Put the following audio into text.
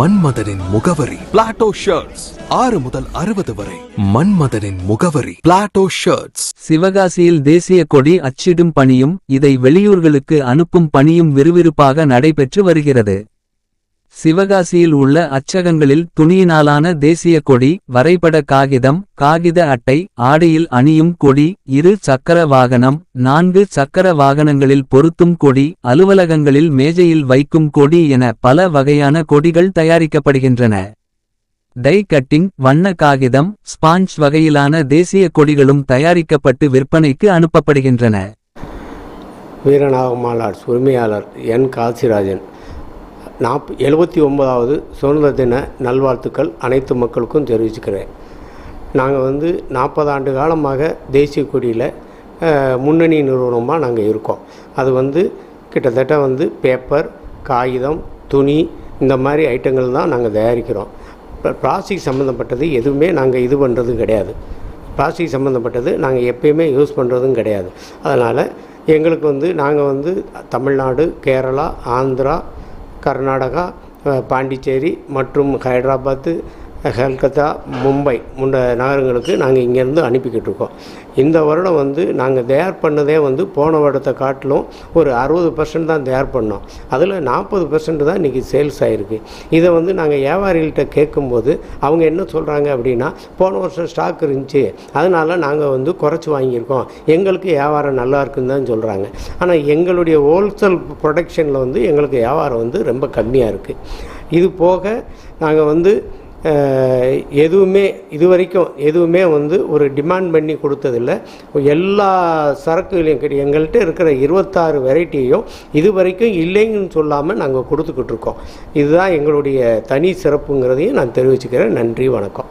மன்மதனின் முகவரி. Plato shirts ஆறு முதல் அறுபது வரை. மன்மதனின் முகவரி. பிளாட்டோ ஷர்ட்ஸ் சிவகாசியில் தேசிய கொடி அச்சிடும் பணியும் இதை வெளியூர்களுக்கு அனுப்பும் பணியும் விறுவிறுப்பாக நடைபெற்று வருகிறது. சிவகாசியில் உள்ள அச்சகங்களில் துணியினாலான தேசிய கொடி வரைபட காகிதம் காகித அட்டை ஆடையில் அணியும் கொடி இரு சக்கர வாகனம் நான்கு சக்கர வாகனங்களில் பொருத்தும் கொடி அலுவலகங்களில் மேஜையில் வைக்கும் கொடி என பல வகையான கொடிகள் தயாரிக்கப்படுகின்றன. டை கட்டிங் வண்ண காகிதம் ஸ்பாஞ்ச் வகையிலான தேசிய கொடிகளும் தயாரிக்கப்பட்டு விற்பனைக்கு அனுப்பப்படுகின்றன. வீரநாகமாலார் உரிமையாளர் என் காசிராஜன். நாப் எழுபத்தி ஒன்பதாவது சுதந்திர தின நல்வாழ்த்துக்கள் அனைத்து மக்களுக்கும் தெரிவிச்சுக்கிறேன். நாங்கள் வந்து நாற்பது ஆண்டு காலமாக தேசிய கொடியில் முன்னணி நிறுவனமாக நாங்கள் இருக்கோம். அது வந்து கிட்டத்தட்ட வந்து பேப்பர் காகிதம் துணி இந்த மாதிரி ஐட்டங்கள் தான் நாங்கள் தயாரிக்கிறோம். பிளாஸ்டிக் சம்மந்தப்பட்டது எதுவுமே நாங்கள் இது பண்ணுறது கிடையாது. பிளாஸ்டிக் சம்மந்தப்பட்டது நாங்கள் எப்பயுமே யூஸ் பண்ணுறதும் கிடையாது. அதனால் எங்களுக்கு வந்து நாங்கள் வந்து தமிழ்நாடு கேரளா ஆந்திரா கர்நாடகா பாண்டிச்சேரி மற்றும் ஹைதராபாத்து கல்கத்தா மும்பை முண்ட நகரங்களுக்கு நாங்கள் இங்கேருந்து அனுப்பிக்கிட்டு இருக்கோம் இந்த வருடம் வந்து நாங்கள் தயார் பண்ணதே வந்து போன வருடத்தை காட்டிலும் ஒரு அறுபது பர்சன்ட் தான் தயார் பண்ணோம். அதில் நாற்பது பர்சன்ட் தான் இன்றைக்கி சேல்ஸ் ஆகிருக்கு இதை வந்து நாங்கள் வியாபாரிகள்கிட்ட கேட்கும்போது அவங்க என்ன சொல்கிறாங்க அப்படின்னா போன வருஷம் ஸ்டாக் இருந்துச்சு அதனால் நாங்கள் வந்து குறைச்சி வாங்கியிருக்கோம். எங்களுக்கு வியாபாரம் நல்லா இருக்குன்னு தான் சொல்கிறாங்க ஆனால் எங்களுடைய ஹோல்சேல் ப்ரொடக்ஷனில் வந்து எங்களுக்கு வியாபாரம் வந்து ரொம்ப கம்மியாக இருக்குது இது போக நாங்கள் வந்து எதுவுமே இது வரைக்கும் எதுவுமே வந்து ஒரு டிமாண்ட் பண்ணி கொடுத்ததில்ல எல்லா சரக்குகளையும் எங்கள்கிட்ட இருக்கிற இருபத்தாறு வெரைட்டியையும் இது வரைக்கும் இல்லைங்கன்னு சொல்லாமல் நாங்கள் கொடுத்துக்கிட்டு இருக்கோம் இதுதான் எங்களுடைய தனி சிறப்புங்கிறதையும் நான் தெரிவிச்சுக்கிறேன் நன்றி வணக்கம்